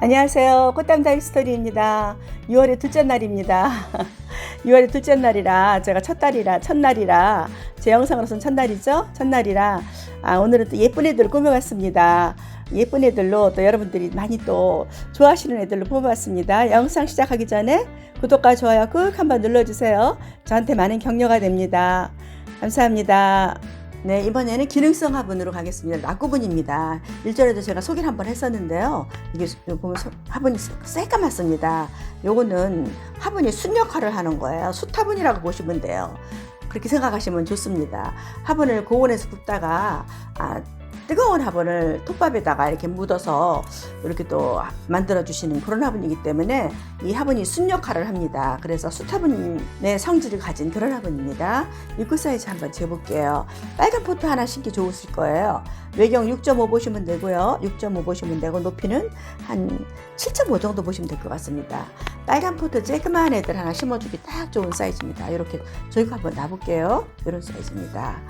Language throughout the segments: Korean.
안녕하세요. 꽃담다이 스토리입니다. 6월의 둘째 날입니다. 6월의 둘째 날이라 제가 첫 달이라 첫날이라 제 영상으로서는 첫날이죠. 첫날이라 아, 오늘은 또 예쁜 애들 꾸며봤습니다. 예쁜 애들로 또 여러분들이 많이 또 좋아하시는 애들로 뽑아봤습니다. 영상 시작하기 전에 구독과 좋아요 꾹 한번 눌러주세요. 저한테 많은 격려가 됩니다. 감사합니다. 네, 이번에는 기능성 화분으로 가겠습니다. 낙구분입니다. 일전에도 제가 소개를 한번 했었는데요. 이게 보면 소- 화분이 새까맣습니다. 요거는 화분이 순 역할을 하는 거예요. 숯화분이라고 보시면 돼요. 그렇게 생각하시면 좋습니다. 화분을 고온에서 굽다가 아, 뜨거운 화분을 톱밥에다가 이렇게 묻어서 이렇게 또 만들어 주시는 그런 화분이기 때문에 이 화분이 순 역할을 합니다. 그래서 숯화분의 성질을 가진 그런 화분입니다. 입구 사이즈 한번 재볼게요. 빨간 포트 하나 신기 좋으실 거예요. 외경 6.5 보시면 되고요. 6.5 보시면 되고 높이는 한 7.5 정도 보시면 될 것 같습니다. 빨간 포트 쬐끄만 애들 하나 심어주기 딱 좋은 사이즈입니다. 이렇게 저희가 한번 놔볼게요. 이런 사이즈입니다.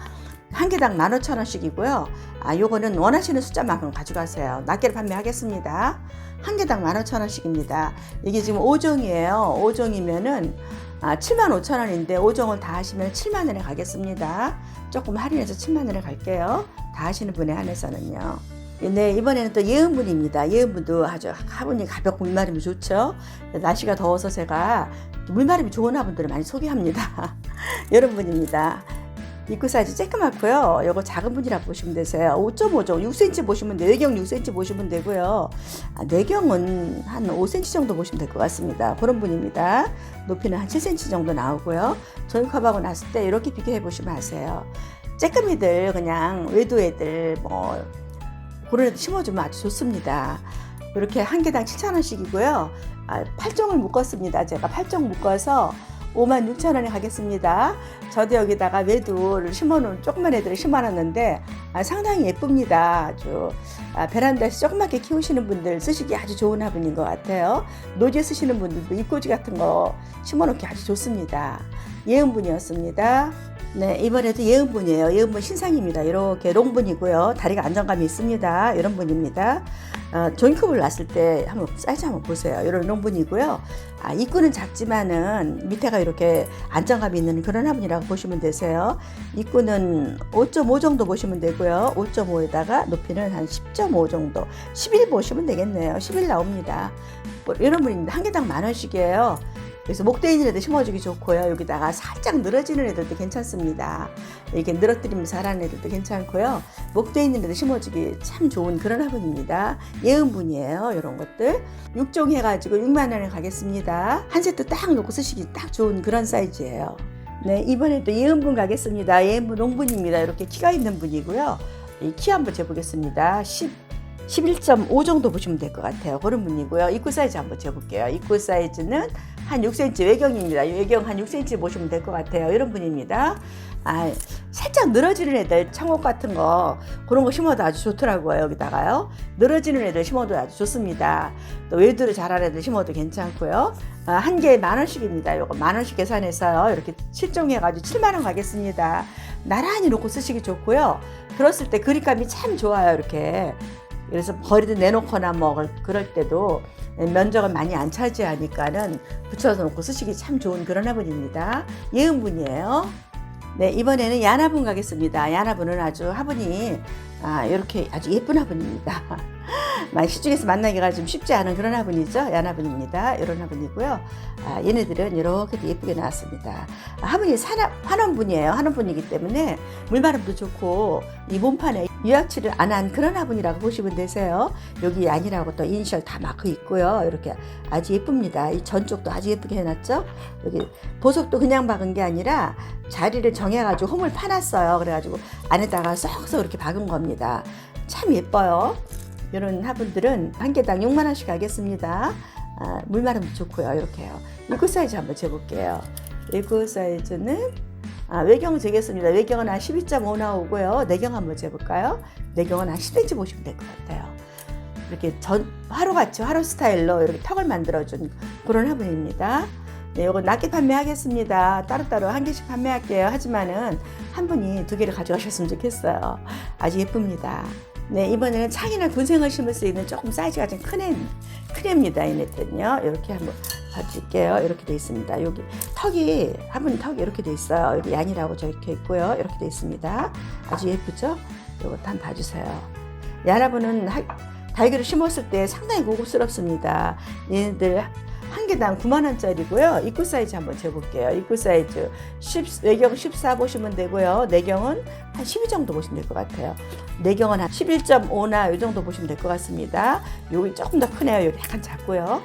한 개당 15,000원씩이고요. 아, 요거는 원하시는 숫자만큼 가져가세요. 낱개를 판매하겠습니다. 한 개당 15,000원씩입니다. 이게 지금 5종이에요. 5종이면은 아, 75,000원인데 5종을 다 하시면 7만원에 가겠습니다. 조금 할인해서 7만원에 갈게요. 다 하시는 분에 한해서는요. 네, 이번에는 또 예은분입니다. 예은분도 아주 화분이 가볍고 물마름이 좋죠. 날씨가 더워서 제가 물마름이 좋은 화분들을 많이 소개합니다. 이런 분입니다. 입구 사이즈 쬐끄맣고요. 요거 작은 분이라 보시면 되세요. 5.5종, 6cm 보시면. 내경 6cm 보시면 되고요. 아, 내경은 한 5cm 정도 보시면 될 것 같습니다. 그런 분입니다. 높이는 한 7cm 정도 나오고요. 조인컵하고 났을 때 이렇게 비교해 보시면 아세요. 쬐끄미들 그냥 외도 애들 뭐 그런 애들 심어주면 아주 좋습니다. 이렇게 한 개당 7,000원씩이고요. 아, 8종을 묶었습니다. 제가 8종 묶어서 5만 6천 원에 가겠습니다. 저도 여기다가 외두를 심어놓은 조그만 애들을 심어놨는데 아, 상당히 예쁩니다. 아주 아, 베란다에서 조그맣게 키우시는 분들 쓰시기 아주 좋은 화분인 것 같아요. 노지에 쓰시는 분들도 입꼬지 같은 거 심어놓기 아주 좋습니다. 예은분이었습니다. 네, 이번에도 예은분이에요. 예은분 신상입니다. 이렇게 롱분이고요. 다리가 안정감이 있습니다. 이런 분입니다. 어, 조인컵을 놨을 때 한번 사이즈 한번 보세요. 이런 롱분이고요. 아, 입구는 작지만은 밑에가 이렇게 안정감이 있는 그런 화분이라고 보시면 되세요. 입구는 5.5 정도 보시면 되고요. 5.5에다가 높이는 한 10.5 정도. 11 보시면 되겠네요. 11 나옵니다. 뭐 이런 분입니다. 한 개당 만 원씩이에요. 그래서 목대 있는 애들 심어주기 좋고요. 여기다가 살짝 늘어지는 애들도 괜찮습니다. 이렇게 늘어뜨리면 자라는 애들도 괜찮고요. 목대 있는 애들 심어주기 참 좋은 그런 화분입니다. 예은분이에요. 이런 것들. 6종 해가지고 6만 원에 가겠습니다. 한 세트 딱 놓고 쓰시기 딱 좋은 그런 사이즈예요. 네, 이번에 또 예은분 가겠습니다. 예은분 롱분입니다. 이렇게 키가 있는 분이고요. 이 키 한번 재보겠습니다. 10, 11.5 정도 보시면 될 것 같아요. 그런 분이고요. 입구 사이즈 한번 재볼게요. 입구 사이즈는 한 6cm 외경입니다. 외경 한 6cm 보시면 될 것 같아요. 이런 분입니다. 아, 살짝 늘어지는 애들, 청옥 같은 거, 그런 거 심어도 아주 좋더라고요. 여기다가요. 늘어지는 애들 심어도 아주 좋습니다. 또 외두를 잘하는 애들 심어도 괜찮고요. 아, 한 개에 만 원씩입니다. 요거 만 원씩 계산해서요. 이렇게 7종해 가지고 7만 원 가겠습니다. 나란히 놓고 쓰시기 좋고요. 들었을 때 그립감이 참 좋아요. 이렇게. 그래서 버리도 내놓거나 뭐 그럴 때도 면적을 많이 안 차지하니까는 붙여서 놓고 쓰시기 참 좋은 그런 화분입니다. 예은분이에요. 네, 이번에는 야나분 가겠습니다. 야나분은 아주 화분이 아, 이렇게 아주 예쁜 화분입니다. 많이 시중에서 만나기가 좀 쉽지 않은 그런 화분이죠. 야나분입니다. 이런 화분이고요. 아, 얘네들은 이렇게 예쁘게 나왔습니다. 아, 화분이 산화, 환원분이에요. 환원분이기 때문에 물바람도 좋고 이 몸판에 유약치를 안 한 그런 화분이라고 보시면 되세요. 여기 아니라고 또 이니셜 다 마크 있고요. 이렇게 아주 예쁩니다. 이 전쪽도 아주 예쁘게 해놨죠. 여기 보석도 그냥 박은 게 아니라 자리를 정해가지고 홈을 파놨어요. 그래가지고 안에다가 쏙쏙 이렇게 박은 겁니다. 참 예뻐요. 이런 화분들은 한 개당 6만 원씩 가겠습니다. 아, 물마름도 좋고요. 이렇게요. 입구 사이즈 한번 재볼게요. 입구 사이즈는 아, 외경 재겠습니다. 외경은 한 12.5 나오고요. 내경 한번 재볼까요? 내경은 한 10cm 보시면 될 것 같아요. 이렇게 전 화로같이 화로 스타일로 이렇게 턱을 만들어준 그런 화분입니다. 네, 이거 낱개 판매하겠습니다. 따로따로 한 개씩 판매할게요. 하지만은 한 분이 두 개를 가져가셨으면 좋겠어요. 아주 예쁩니다. 네, 이번에는 창이나 군생을 심을 수 있는 조금 사이즈가 좀 큰 애, 큰 애입니다. 이 네트는요. 이렇게 한번 봐줄게요. 이렇게 돼 있습니다. 여기 턱이, 화분 턱이 이렇게 돼 있어요. 여기 양이라고 적혀 있고요. 이렇게 돼 있습니다. 아주 예쁘죠? 이것도 한번 봐주세요. 야라분은 달걀을 심었을 때 상당히 고급스럽습니다. 얘네들 한 개당 9만 원짜리고요. 입구 사이즈 한번 재볼게요. 입구 사이즈 10, 외경 14 보시면 되고요. 내경은 한 12 정도 보시면 될 것 같아요. 내경은 한 11.5나 이 정도 보시면 될 것 같습니다. 여기 조금 더 크네요. 여기 약간 작고요.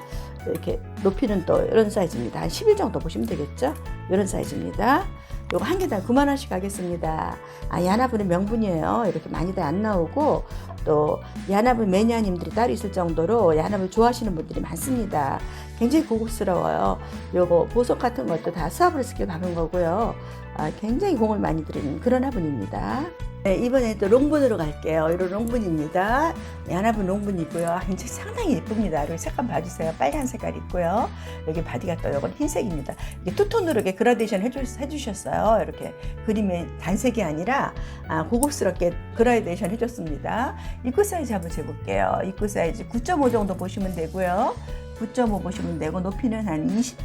이렇게 높이는 또 이런 사이즈입니다. 한11 정도 보시면 되겠죠? 이런 사이즈입니다. 요거 한 개당 9만 원씩 하겠습니다. 아, 야나분은 명분이에요. 이렇게 많이들 안 나오고 또 야나분 매니아님들이 따로 있을 정도로 야나분 좋아하시는 분들이 많습니다. 굉장히 고급스러워요. 요거 보석 같은 것도 다 스와브레스키 박은 거고요. 아, 굉장히 공을 많이 들이는 그런 화분입니다. 네, 이번에 또 롱분으로 갈게요. 이런 롱분입니다. 야나분 롱분이고요. 굉장히 상당히 예쁩니다. 여기 색감 봐주세요. 빨간 색깔 있고요. 여기 바디가 또 이건 흰색입니다. 이게 투톤으로 이렇게 그라데이션 해주, 해주 셨어요. 이렇게 그림의 단색이 아니라 아, 고급스럽게 그라데이션 해줬습니다. 입구 사이즈 한번 재볼게요. 입구 사이즈 9.5 정도 보시면 되고요. 9.5 보시면 되고 높이는 한 20,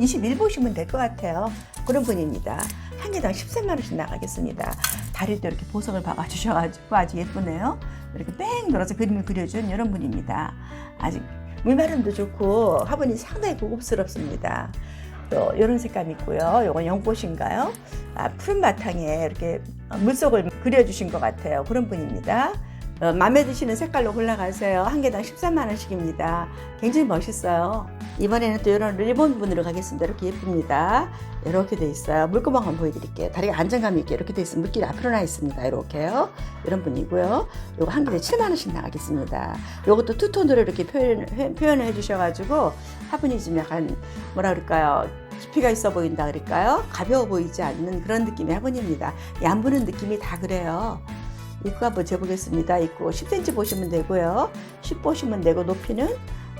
21 보시면 될 것 같아요. 그런 분입니다. 한 개당 13만 원씩 나가겠습니다. 다리도 이렇게 보석을 박아주셔가지고 아주 예쁘네요. 이렇게 뺑 돌아서 그림을 그려준 이런 분입니다. 아직 물마름도 좋고 화분이 상당히 고급스럽습니다. 또 이런 색감 있고요. 이건 연꽃인가요? 아, 푸른 바탕에 이렇게 물속을 그려주신 것 같아요. 그런 분입니다. 어, 마음에 드시는 색깔로 골라가세요. 한 개당 13만 원씩입니다. 굉장히 멋있어요. 이번에는 또 이런 일본 분으로 가겠습니다. 이렇게 예쁩니다. 이렇게 돼 있어요. 물구멍 한번 보여드릴게요. 다리가 안정감 있게 이렇게 돼 있으면 물길이 앞으로 나 있습니다. 이렇게요. 이런 분이고요. 요거 한 개에 7만 원씩 나가겠습니다. 요것도 투톤으로 이렇게 표현, 해- 표현을 해주셔가지고 화분이 좀 약간 뭐라 그럴까요? 깊이가 있어 보인다 그럴까요? 가벼워 보이지 않는 그런 느낌의 화분입니다. 얌부는 느낌이 다 그래요. 입구 한번 재보겠습니다. 입구 10cm 보시면 되고요. 10 보시면 되고 높이는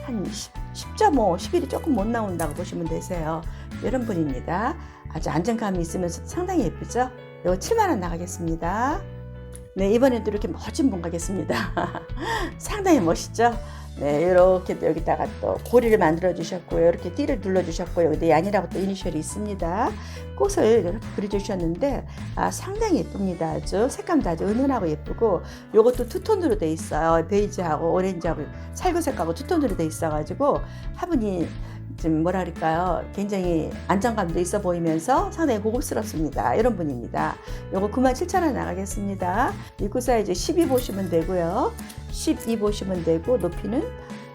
한 10, 10.5, 11이 조금 못 나온다고 보시면 되세요. 이런 분입니다. 아주 안정감이 있으면서 상당히 예쁘죠? 7만 원 나가겠습니다. 네, 이번에도 이렇게 멋진 분 가겠습니다. 상당히 멋있죠? 네, 이렇게 또 여기다가 또 고리를 만들어 주셨고요. 이렇게 띠를 눌러 주셨고요. 여기 양이라고 또 이니셜이 있습니다. 꽃을 이렇게 그려주셨는데 아, 상당히 예쁩니다. 아주 색감도 아주 은은하고 예쁘고 요것도 투톤으로 돼 있어요. 베이지하고 오렌지하고 살구색하고 투톤으로 돼 있어가지고 화분이 좀 뭐라 그럴까요? 굉장히 안정감도 있어 보이면서 상당히 고급스럽습니다. 이런 분입니다. 요거 97,000원 나가겠습니다. 입구 사이즈 12 보시면 되고요. 12 보시면 되고 높이는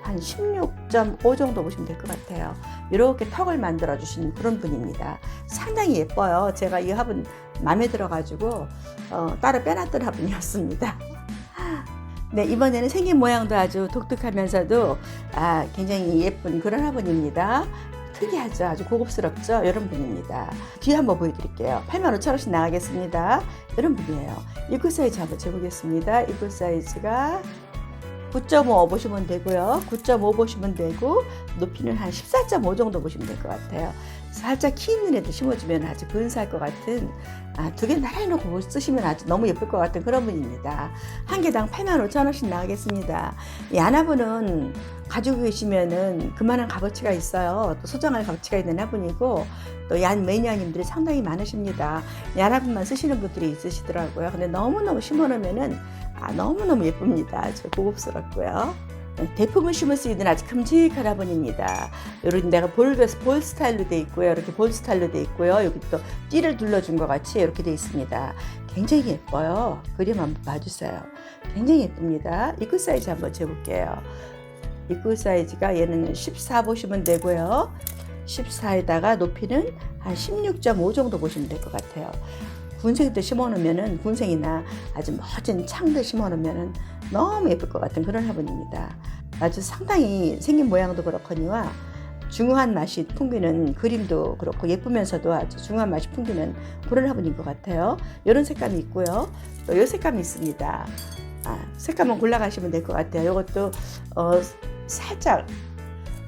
한 16.5 정도 보시면 될 것 같아요. 이렇게 턱을 만들어 주신 그런 분입니다. 상당히 예뻐요. 제가 이 화분 마음에 들어가지고 어, 따로 빼놨던 화분이었습니다. 네, 이번에는 생긴 모양도 아주 독특하면서도 아, 굉장히 예쁜 그런 화분입니다. 특이하죠. 아주 고급스럽죠. 이런 분입니다. 뒤에 한번 보여드릴게요. 85,000원씩 나가겠습니다. 이런 분이에요. 입구 사이즈 한번 재보겠습니다. 입구 사이즈가 9.5 보시면 되고요. 9.5 보시면 되고 높이는 한 14.5 정도 보시면 될 것 같아요. 살짝 키 있는 애들 심어주면 아주 근사할 것 같은 아, 두 개 나란히 놓고 뭐 쓰시면 아주 너무 예쁠 것 같은 그런 분입니다. 한 개당 85,000원씩 나가겠습니다. 이 아나분은 가지고 계시면은 그만한 값어치가 있어요. 또 소장할 가치가 있는 화분이고 또 얀 매니아님들이 상당히 많으십니다. 얀 화분만 쓰시는 분들이 있으시더라고요. 근데 너무너무 심어놓으면은 아, 너무너무 예쁩니다. 아주 고급스럽고요. 네, 대품을 심을 수 있는 아주 큼직한 화분입니다. 이런 데가 볼, 볼 스타일로 돼 있고요. 이렇게 볼 스타일로 돼 있고요. 여기 또 띠를 둘러준 것 같이 이렇게 돼 있습니다. 굉장히 예뻐요. 그림 한번 봐주세요. 굉장히 예쁩니다. 입구 사이즈 한번 재볼게요. 입구 사이즈가 얘는 14 보시면 되고요. 14에다가 높이는 한 16.5 정도 보시면 될 것 같아요. 군생도 심어놓으면은 군생이나 아주 멋진 창들 심어놓으면은 너무 예쁠 것 같은 그런 화분입니다. 아주 상당히 생긴 모양도 그렇거니와 중후한 맛이 풍기는 그림도 그렇고 예쁘면서도 아주 중후한 맛이 풍기는 그런 화분인 것 같아요. 이런 색감이 있고요. 또 이 색감이 있습니다. 아, 색감은 골라가시면 될 것 같아요. 이것도 어, 살짝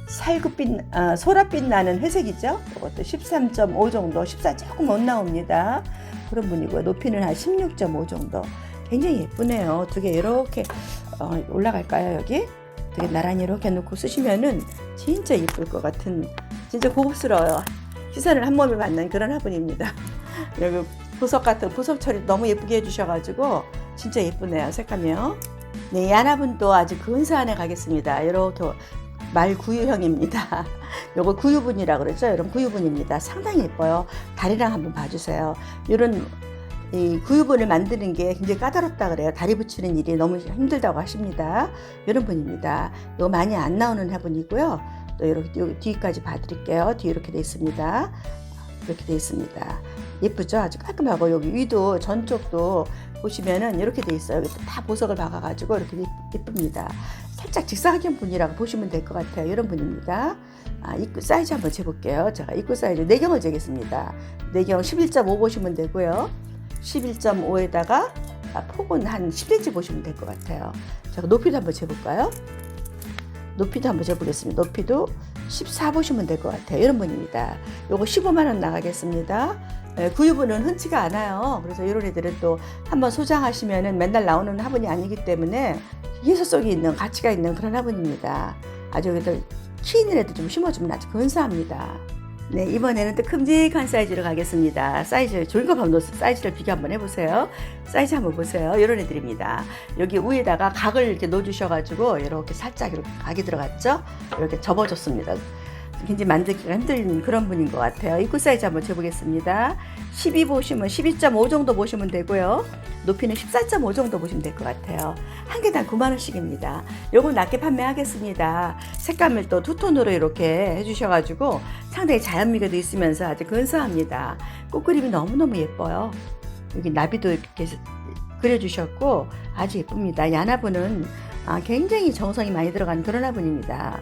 살구빛, 아, 소라빛 나는 회색이죠. 이것도 13.5 정도, 14 조금 못 나옵니다. 그런 분이고요. 높이는 한 16.5 정도. 굉장히 예쁘네요. 두 개 이렇게 어, 올라갈까요 여기? 두개 나란히 이렇게 놓고 쓰시면은 진짜 예쁠 것 같은 진짜 고급스러워요. 시선을 한 몸에 받는 그런 화분입니다. 여기 보석 같은 보석 처리 너무 예쁘게 해주셔가지고 진짜 예쁘네요 색감이요. 네, 이 하나분도 아주 근사한에 가겠습니다. 이렇게 말 구유형입니다. 요거 구유분이라 그러죠. 이런 구유분입니다. 상당히 예뻐요. 다리랑 한번 봐주세요. 이런 이 구유분을 만드는 게 굉장히 까다롭다 그래요. 다리 붙이는 일이 너무 힘들다고 하십니다. 이런 분입니다. 이거 많이 안 나오는 화분이고요. 또 이렇게 뒤- 뒤까지 봐드릴게요. 뒤 이렇게 돼 있습니다. 이렇게 돼 있습니다. 예쁘죠? 아주 깔끔하고 여기 위도 전쪽도 보시면은 이렇게 돼 있어요. 다 보석을 박아가지고 이렇게 예쁘- 예쁩니다. 살짝 직사각형 분이라고 보시면 될 것 같아요. 이런 분입니다. 아, 입구 사이즈 한번 재볼게요. 제가 입구 사이즈 4경을 재겠습니다. 4경 11.5 보시면 되고요. 11.5에다가 아, 폭은 한 10cm 보시면 될 것 같아요. 제가 높이도 한번 재볼까요? 높이도 한번 재보겠습니다. 높이도 14 보시면 될 것 같아요. 이런 분입니다. 요거 15만 원 나가겠습니다. 예, 구유분은 흔치가 않아요. 그래서 이런 애들은 또 한번 소장하시면은 맨날 나오는 화분이 아니기 때문에 예술성이 있는 가치가 있는 그런 화분입니다. 아주 여기들 키 있는 애들 좀 심어주면 아주 근사합니다. 네, 이번에는 또 큼직한 사이즈로 가겠습니다. 사이즈, 조인컵 한번 사이즈를 비교 한번 해보세요. 사이즈 한번 보세요. 이런 애들입니다. 여기 위에다가 각을 이렇게 놓어주셔가지고 이렇게 살짝 이렇게 각이 들어갔죠? 이렇게 접어줬습니다. 굉장히 만들기가 힘든 그런 분인 것 같아요. 입구 사이즈 한번 재보겠습니다. 12 보시면 12.5 정도 보시면 되고요. 높이는 14.5 정도 보시면 될 것 같아요. 한 개당 9만 원씩입니다. 요거 낮게 판매하겠습니다. 색감을 또 투톤으로 이렇게 해주셔가지고 상당히 자연미가 도 있으면서 아주 근사합니다. 꽃그림이 너무너무 예뻐요. 여기 나비도 이렇게 그려주셨고 아주 예쁩니다. 이 하나분은 아, 굉장히 정성이 많이 들어간 그런 화분입니다.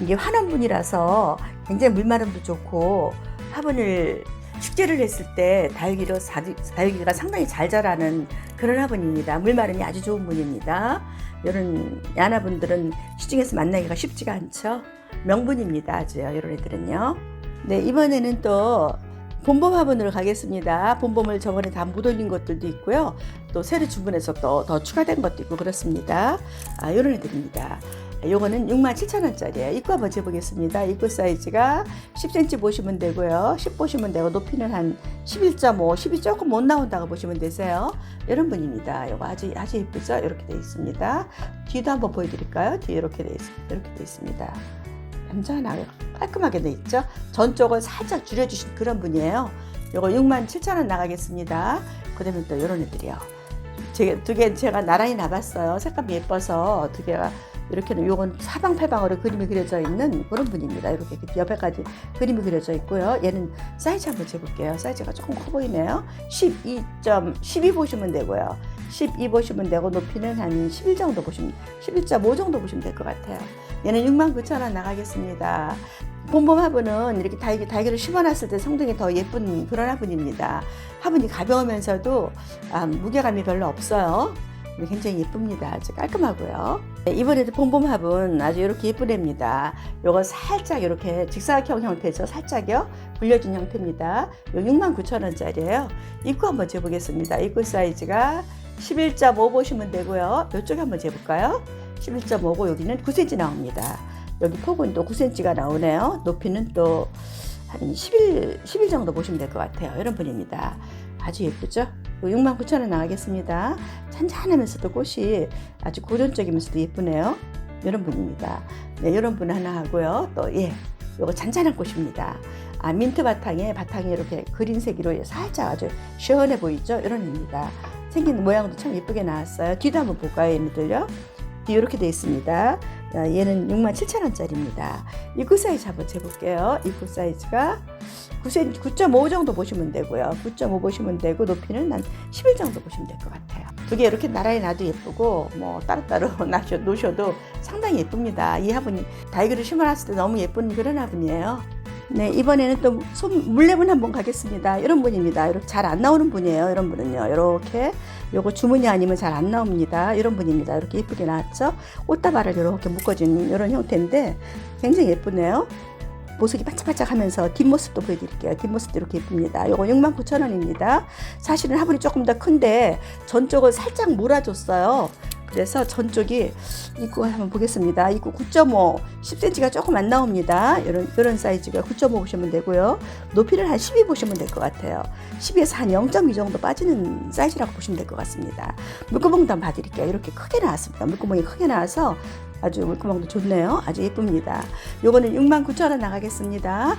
이게 환원분이라서 굉장히 물마름도 좋고 화분을 식재를 했을 때 다육이로 사- 다육이가 상당히 잘 자라는 그런 화분입니다. 물마름이 아주 좋은 분입니다. 이런 야나분들은 시중에서 만나기가 쉽지가 않죠. 명분입니다. 아주요. 이런 애들은요. 네 이번에는 또 봄봄 화분으로 가겠습니다. 봄봄을 저번에 다못 올린 것들도 있고요. 또 새로 주문해서 또 더 추가된 것도 있고 그렇습니다. 아, 이런 애들입니다. 요거는 67,000원짜리예요. 입구 한번 재보겠습니다. 입구 사이즈가 10cm 보시면 되고요. 10 보시면 되고 높이는 한 11.5, 10이 조금 못 나온다고 보시면 되세요. 이런 분입니다. 요거 아주 아주 예쁘죠? 이렇게 돼 있습니다. 뒤도 한번 보여드릴까요? 뒤에 이렇게 돼 있, 이렇게 돼 있습니다. 얌전하게 깔끔하게 돼 있죠? 전쪽을 살짝 줄여주신 그런 분이에요. 요거 67,000원 나가겠습니다. 그 다음에 또 이런 애들이요. 두개 제가 나란히 나봤어요. 색감이 예뻐서 두 개가 이렇게는 요건 사방팔방으로 그림이 그려져 있는 그런 분입니다. 이렇게 옆에까지 그림이 그려져 있고요. 얘는 사이즈 한번 재볼게요. 사이즈가 조금 커 보이네요. 12점 12 보시면 되고요. 12 보시면 되고 높이는 한 11 정도 보시면 11.5 정도 보시면 될 것 같아요. 얘는 69,000원 나가겠습니다. 봄봄 화분은 이렇게 달기, 달기를 심어놨을 때 성능이 더 예쁜 그런 화분입니다. 화분이 가벼우면서도 아, 무게감이 별로 없어요. 굉장히 예쁩니다. 아주 깔끔하고요. 네, 이번에도 봄봄 화분 아주 이렇게 예쁜 애입니다. 요거 살짝 이렇게 직사각형 형태죠. 살짝요. 불려진 형태입니다. 요 69,000원짜리예요. 입구 한번 재보겠습니다. 입구 사이즈가 11.5 보시면 되고요. 이쪽에 한번 재볼까요? 11.5고 여기는 9cm 나옵니다. 여기 폭은 또 9cm가 나오네요. 높이는 또 한 11, 11 정도 보시면 될 것 같아요. 이런 분입니다. 아주 예쁘죠? 69,000원 나가겠습니다. 잔잔하면서도 꽃이 아주 고전적이면서도 예쁘네요. 이런 분입니다. 네, 이런 분 하나 하고요. 또, 예, 요거 잔잔한 꽃입니다. 아, 민트 바탕에, 바탕에 이렇게 그린색으로 살짝 아주 시원해 보이죠? 이런 입니다. 생긴 모양도 참 예쁘게 나왔어요. 뒤도 한번 볼까요, 얘네들요? 뒤 이렇게 돼 있습니다. 아, 얘는 67,000원짜리입니다. 입구 사이즈 한번 재볼게요. 입구 사이즈가 9cm, 9.5 정도 보시면 되고요. 9.5 보시면 되고 높이는 한 11 정도 보시면 될 것 같아요. 두 개 이렇게 나란히 놔도 예쁘고 뭐 따로따로 놓으셔도 상당히 예쁩니다. 이 화분이 다이그를 심어놨을 때 너무 예쁜 그런 화분이에요. 네 이번에는 또 손, 물레분 한번 가겠습니다. 이런 분입니다. 이렇게 잘 안 나오는 분이에요. 이런 분은요. 이렇게 요거 주문이 아니면 잘 안 나옵니다. 이런 분입니다. 이렇게 예쁘게 나왔죠? 꽃다발을 이렇게 묶어준 이런 형태인데 굉장히 예쁘네요. 보석이 반짝반짝 하면서 뒷모습도 보여드릴게요. 뒷모습도 이렇게 예쁩니다. 요거 69,000원입니다. 사실은 화분이 조금 더 큰데 전쪽을 살짝 몰아줬어요. 그래서 전쪽이 입구가 한번 보겠습니다. 입구 9.5, 10cm가 조금 안 나옵니다. 이런 이런 사이즈가 9.5 보시면 되고요. 높이를 한 12 보시면 될 것 같아요. 10에서 한 0.2 정도 빠지는 사이즈라고 보시면 될 것 같습니다. 물구멍도 한번 봐드릴게요. 이렇게 크게 나왔습니다. 물구멍이 크게 나와서 아주 물구멍도 좋네요. 아주 예쁩니다. 요거는 69,000원 나가겠습니다.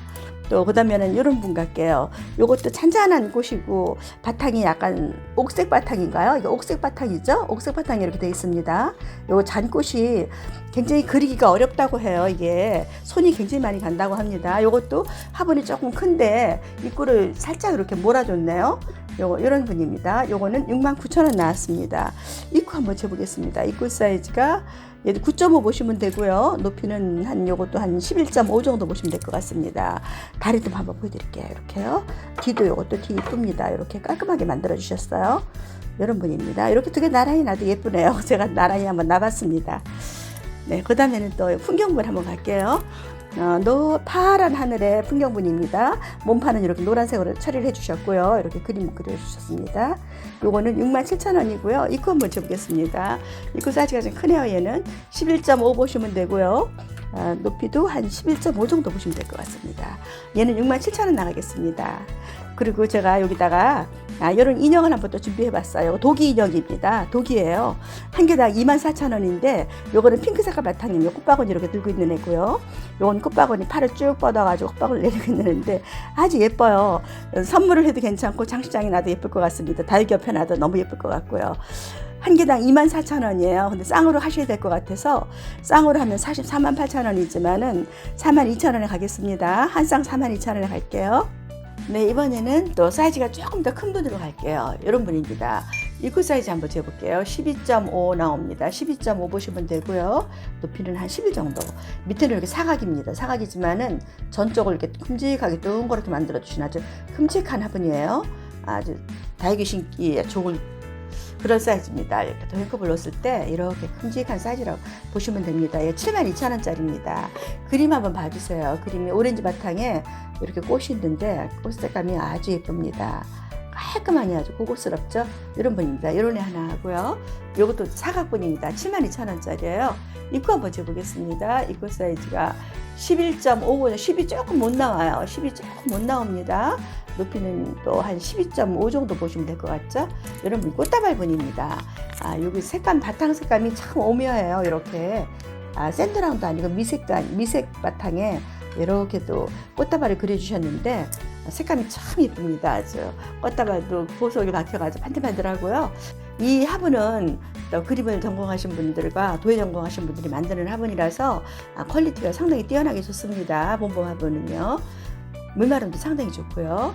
또 그다음에는 이런 분 갈게요. 요것도 잔잔한 꽃이고 바탕이 약간 옥색 바탕인가요? 이거 옥색 바탕이죠? 옥색 바탕이 이렇게 되어 있습니다. 요 잔꽃이 굉장히 그리기가 어렵다고 해요. 이게 손이 굉장히 많이 간다고 합니다. 요것도 화분이 조금 큰데 입구를 살짝 이렇게 몰아줬네요. 요거 이런 분입니다. 요거는 69,000원 나왔습니다. 입구 한번 재보겠습니다. 입구 사이즈가 얘도 9.5 보시면 되고요. 높이는 한 요것도 한 11.5 정도 보시면 될 것 같습니다. 다리도 한번 보여드릴게요. 이렇게요. 뒤도 요것도 뒤 이쁩니다. 이렇게 깔끔하게 만들어 주셨어요. 이런 분입니다. 이렇게 두 개 나란히 놔도 예쁘네요. 제가 나란히 한번 놔봤습니다. 네, 그 다음에는 또 풍경분 한번 갈게요. 어, 노 파란 하늘의 풍경분입니다. 몸판은 이렇게 노란색으로 처리를 해주셨고요. 이렇게 그림 그려주셨습니다. 요거는 67,000원이고요. 입구 한번 재보겠습니다. 입구 사이즈가 좀 크네요. 얘는 11.5 보시면 되고요. 아, 높이도 한 11.5 정도 보시면 될 것 같습니다. 얘는 67,000원 나가겠습니다. 그리고 제가 여기다가 아, 이런 인형을 한번 또 준비해봤어요. 독이 인형입니다. 독이에요. 한 개당 24,000원인데 요거는 핑크 색깔 바탕이에요. 꽃바구니 이렇게 들고 있는 애고요. 요건 꽃바구니 팔을 쭉 뻗어가지고 꽃바구니 내리고 있는 애인데 아주 예뻐요. 선물을 해도 괜찮고 장식장에 놔도 예쁠 것 같습니다. 다육 옆에 놔도 너무 예쁠 것 같고요. 한 개당 24,000원이에요. 근데 쌍으로 하셔야 될 것 같아서 쌍으로 하면 44만 8천원이지만은 4만 2천원에 가겠습니다. 한 쌍 4만 2천원에 갈게요. 네, 이번에는 또 사이즈가 조금 더 큰 분으로 갈게요. 이런 분입니다. 입구 사이즈 한번 재볼게요. 12.5 나옵니다. 12.5 보시면 되고요. 높이는 한 11 정도. 밑에는 이렇게 사각입니다. 사각이지만은 전쪽을 이렇게 큼직하게 둥그렇게 만들어 주신 아주 큼직한 화분이에요. 아주 다육이 신기에 좋은 그런 사이즈입니다. 이렇게 또 행컵을 넣었을 때 이렇게 큼직한 사이즈라고 보시면 됩니다. 예, 72,000원짜리입니다. 그림 한번 봐주세요. 그림이 오렌지 바탕에 이렇게 꽃이 있는데 꽃 색감이 아주 예쁩니다. 깔끔하니 아주 고급스럽죠? 이런 분입니다. 이런 애 하나 하고요. 이것도 사각분입니다. 72,000원짜리예요. 입구 한번 재보겠습니다. 입구 사이즈가 11.5, 10이 조금 못 나와요. 10이 조금 못 나옵니다. 높이는 또 한 12.5 정도 보시면 될 것 같죠? 여러분 꽃다발 분입니다. 아, 여기 색감 바탕 색감이 참 오묘해요. 이렇게 아, 샌드라운도 아니고 미색감 미색 바탕에 이렇게 또 꽃다발을 그려주셨는데 색감이 참 예쁩니다. 아주 꽃다발도 보석이 박혀가지고 반들반들하고요. 이 화분은 또 그림을 전공하신 분들과 도예 전공하신 분들이 만드는 화분이라서 아, 퀄리티가 상당히 뛰어나게 좋습니다. 본범 화분은요. 물마름도 상당히 좋고요.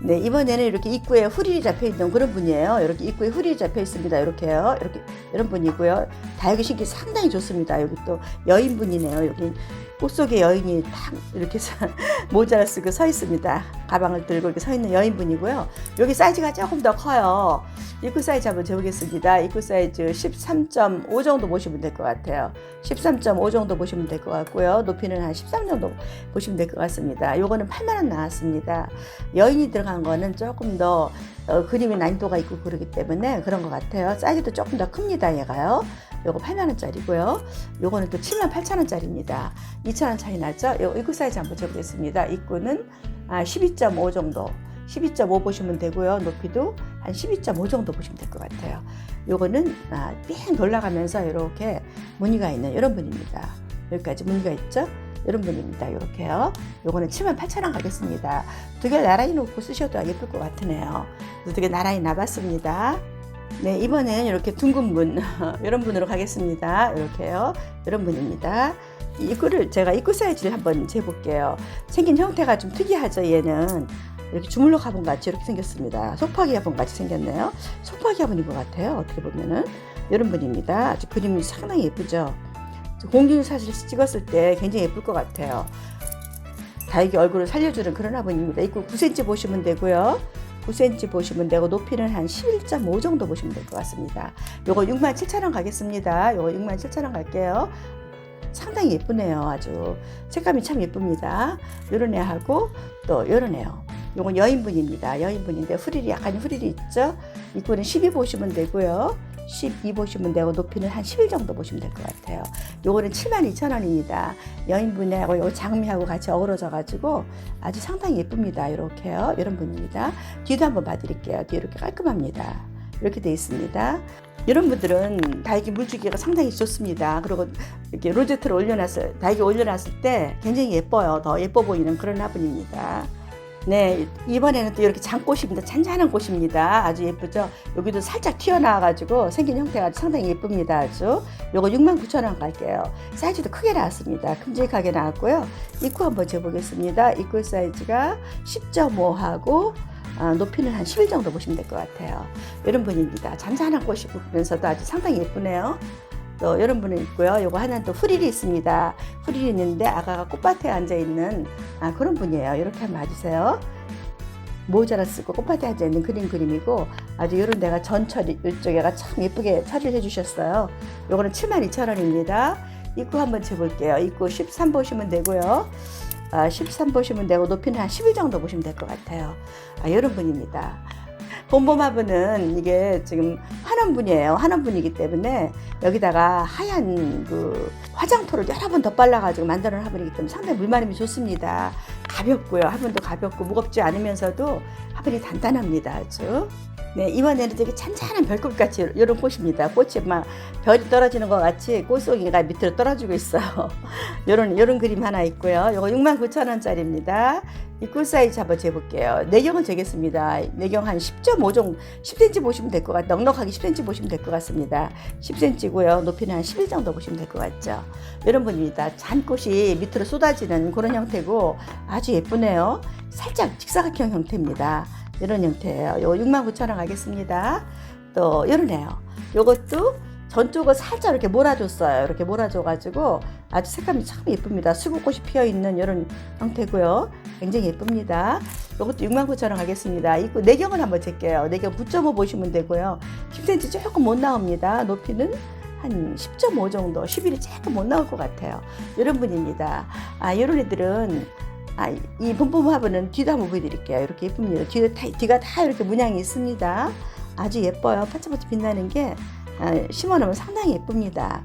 네, 이번에는 이렇게 입구에 후릴이 잡혀 있는 그런 분이에요. 이렇게 입구에 후릴이 잡혀 있습니다. 이렇게요. 이렇게 이런 분이고요. 다육이 신기 상당히 좋습니다. 여기 또 여인분이네요. 여기 꽃 속에 여인이 딱 이렇게 모자를 쓰고 서 있습니다. 가방을 들고 이렇게 서 있는 여인분이고요. 여기 사이즈가 조금 더 커요. 입구 사이즈 한번 재보겠습니다. 입구 사이즈 13.5 정도 보시면 될 것 같아요. 13.5 정도 보시면 될 것 같고요. 높이는 한 13 정도 보시면 될 것 같습니다. 요거는 8만 원 나왔습니다. 여인이 들어간 거는 조금 더 어, 그림의 난이도가 있고 그러기 때문에 그런 것 같아요. 사이즈도 조금 더 큽니다. 얘가요. 요거 8만 원짜리고요. 요거는 또 7만 8천 원짜리입니다. 2천 원 차이 나죠? 요 입구 사이즈 한번 재보겠습니다. 입구는 아, 12.5 정도. 12.5 보시면 되고요. 높이도 한 12.5 정도 보시면 될 것 같아요. 요거는 아, 삥 돌아가면서 이렇게 무늬가 있는 이런 분입니다. 여기까지 무늬가 있죠? 이런 분입니다. 이렇게요. 요거는 7만 8천 원 가겠습니다. 두 개 나란히 놓고 쓰셔도 예쁠 것 같으네요. 두 개 나란히 놔봤습니다. 네, 이번엔 이렇게 둥근 분, 이런 분으로 가겠습니다. 이렇게요. 이런 분입니다. 이 입구를 제가 입구 사이즈를 한번 재볼게요. 생긴 형태가 좀 특이하죠, 얘는. 이렇게 주물러 가본 같이 이렇게 생겼습니다. 소파기 화분 같이 생겼네요. 소파기 화분인 것 같아요. 어떻게 보면은. 이런 분입니다. 아주 그림이 상당히 예쁘죠. 공중 사실 찍었을 때 굉장히 예쁠 것 같아요. 다육이 얼굴을 살려주는 그런 화분입니다. 입구 9cm 보시면 되고요. 9cm 보시면 되고 높이는 한 11.5 정도 보시면 될 것 같습니다. 요거 67,000원 가겠습니다. 요거 67,000원 갈게요. 상당히 예쁘네요. 아주 색감이 참 예쁩니다. 요런 애하고 또 요런 애요. 요건 여인분입니다. 여인분인데 후릴이 약간 후릴이 있죠. 입구는 12 보시면 되고요. 12 보시면 되고 높이는 한 11 정도 보시면 될 것 같아요. 요거는 72,000원입니다. 여인분하고 요 장미하고 같이 어우러져 가지고 아주 상당히 예쁩니다. 이렇게요. 이런 분입니다. 뒤도 한번 봐드릴게요. 뒤 이렇게 깔끔합니다. 이렇게 돼 있습니다. 이런 분들은 다육이 물주기가 상당히 좋습니다. 그리고 이렇게 로제트를 올려놨을, 다육이 올려놨을 때 굉장히 예뻐요. 더 예뻐 보이는 그런 화분입니다. 네, 이번에는 또 이렇게 장꽃입니다. 잔잔한 꽃입니다. 아주 예쁘죠? 여기도 살짝 튀어나와가지고 생긴 형태가 상당히 예쁩니다. 아주. 요거 69,000원 갈게요. 사이즈도 크게 나왔습니다. 큼직하게 나왔고요. 입구 한번 재보겠습니다. 입구 사이즈가 10.5하고 아, 높이는 한11 정도 보시면 될 것 같아요. 이런 분입니다. 잔잔한 꽃이 보면서도 아주 상당히 예쁘네요. 또 이런 분은 있고요. 요거 하나는 또 후릴이 있습니다. 후릴이 있는데 아가가 꽃밭에 앉아 있는 아, 그런 분이에요. 이렇게 한번 봐주세요. 모자를 쓰고 꽃밭에 앉아 있는 그림 그림이고 아주 이런 데가 전처리 이쪽에가 참 예쁘게 처리를 해주셨어요. 요거는 72,000원입니다. 입구 한번 재볼게요. 입구 13 보시면 되고요. 아, 13 보시면 되고 높이는 한 11 정도 보시면 될 것 같아요. 아, 이런 분입니다. 봄봄화분은 이게 지금 한원분이에요. 한원분이기 때문에 여기다가 하얀 그 화장토를 여러 번더 발라가지고 만드는 화분이기 때문에 상당히 물마름이 좋습니다. 가볍고요. 화분도 가볍고 무겁지 않으면서도 화분이 단단합니다. 아주. 네, 이번에는 되게 찬찬한 별꽃 같이 이런 꽃입니다. 꽃이 막 별이 떨어지는 것 같이 꽃송이가 밑으로 떨어지고 있어요. 이런 이런 그림 하나 있고요. 이거 69,000원짜리입니다. 입구 사이즈 한번 재볼게요. 내경은 재겠습니다. 내경 한 10.5 정도, 10cm 보시면 될 것 같, 넉넉하게 10cm 보시면 될 것 같습니다. 10cm고요. 높이는 한 11 정도 보시면 될 것 같죠. 이런 분입니다. 잔꽃이 밑으로 쏟아지는 그런 형태고 아주 예쁘네요. 살짝 직사각형 형태입니다. 이런 형태예요. 요 69,000원 가겠습니다. 또 이런 애요. 요것도 전쪽을 살짝 이렇게 몰아줬어요. 이렇게 몰아줘가지고 아주 색감이 참 예쁩니다. 수국꽃이 피어 있는 이런 형태고요. 굉장히 예쁩니다. 이것도 69,000원 가겠습니다. 이거 내경을 한번 잴게요. 내경 9.5 보시면 되고요. 10cm 조금 못 나옵니다. 높이는 한 10.5 정도, 11이 조금 못 나올 것 같아요. 이런 분입니다. 아, 이런 애들은 아, 이 봄봄 화분은 뒤도 한번 보여드릴게요. 이렇게 예쁩니다. 다, 뒤가 다 이렇게 문양이 있습니다. 아주 예뻐요. 반짝반짝 빛나는 게 아, 심어놓으면 상당히 예쁩니다.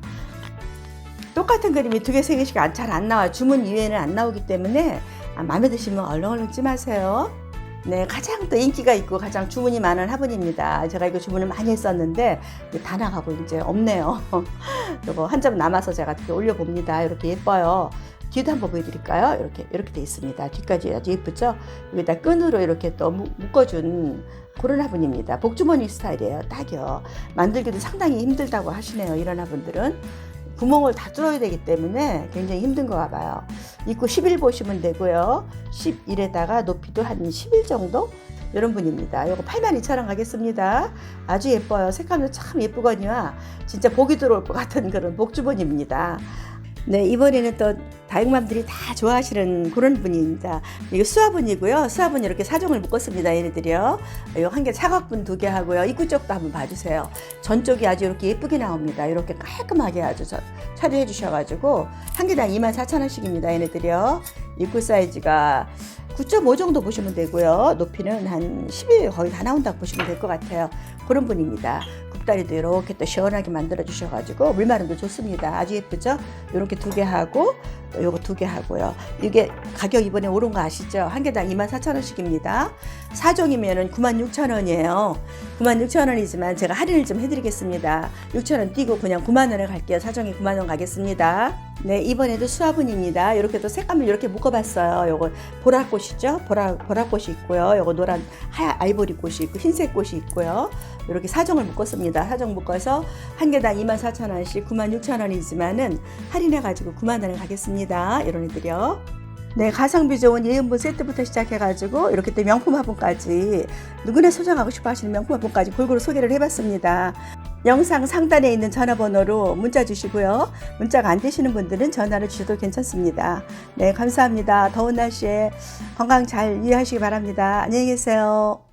똑같은 그림이 두 개, 세 개씩 잘 안 나와요. 주문 이외에는 안 나오기 때문에 아, 마음에 드시면 얼른 찜하세요. 네, 가장 또 인기가 있고 가장 주문이 많은 화분입니다. 제가 이거 주문을 많이 했었는데 다 나가고 이제 없네요. 이거 한 점 남아서 제가 올려봅니다. 이렇게 예뻐요. 뒤도 한번 보여드릴까요? 이렇게 이렇게 돼 있습니다. 뒤까지 아주 예쁘죠? 여기다 끈으로 이렇게 또 묶- 묶어준 그런 화분입니다. 복주머니 스타일이에요. 딱이요. 만들기도 상당히 힘들다고 하시네요. 이런 화분들은 구멍을 다 뚫어야 되기 때문에 굉장히 힘든 거 봐요. 입구 11 보시면 되고요. 11에다가 높이도 한 11 정도 이런 분입니다. 이거 82,000원 가겠습니다. 아주 예뻐요. 색감도 참 예쁘거니와 진짜 복이 들어올 것 같은 그런 복주머니입니다. 네, 이번에는 또 다육맘들이 다 좋아하시는 그런 분입니다. 이거 수화분이고요. 수화분 이렇게 사종을 묶었습니다. 얘네들이요. 이거 한개 사각분 두 개 하고요. 입구 쪽도 한번 봐주세요. 전쪽이 아주 이렇게 예쁘게 나옵니다. 이렇게 깔끔하게 아주 저- 처리해 주셔가지고 한 개당 24,000원씩입니다. 얘네들이요. 입구 사이즈가 9.5 정도 보시면 되고요. 높이는 한11 거의 다 나온다고 보시면 될 것 같아요. 그런 분입니다. 굽다리도 이렇게 또 시원하게 만들어 주셔가지고 물마름도 좋습니다. 아주 예쁘죠? 이렇게 두 개 하고 또 요거 두 개 하고요. 이게 가격 이번에 오른 거 아시죠? 한 개당 24,000원씩입니다. 사종이면은 96,000원이에요. 96,000원이지만 제가 할인을 좀 해드리겠습니다. 6,000원 띄고 그냥 9만원에 갈게요. 사종이 9만원 가겠습니다. 네, 이번에도 수화분입니다. 이렇게 또 색감을 이렇게 묶어봤어요. 요거 보라꽃이죠? 보라, 보라꽃이 있고요. 요거 노란 하얀 아이보리 꽃이 있고 흰색 꽃이 있고요. 이렇게 사종을 묶었습니다. 사종 묶어서 한 개당 24,000원씩 96,000원이지만은 할인해가지고 9만원에 가겠습니다. 이런 애들이요. 네, 가성비 좋은 예은분 세트부터 시작해가지고 이렇게 또 명품 화분까지 누구나 소장하고 싶어 하시는 명품 화분까지 골고루 소개를 해봤습니다. 영상 상단에 있는 전화번호로 문자 주시고요. 문자가 안 되시는 분들은 전화를 주셔도 괜찮습니다. 네, 감사합니다. 더운 날씨에 건강 잘 유의하시기 바랍니다. 안녕히 계세요.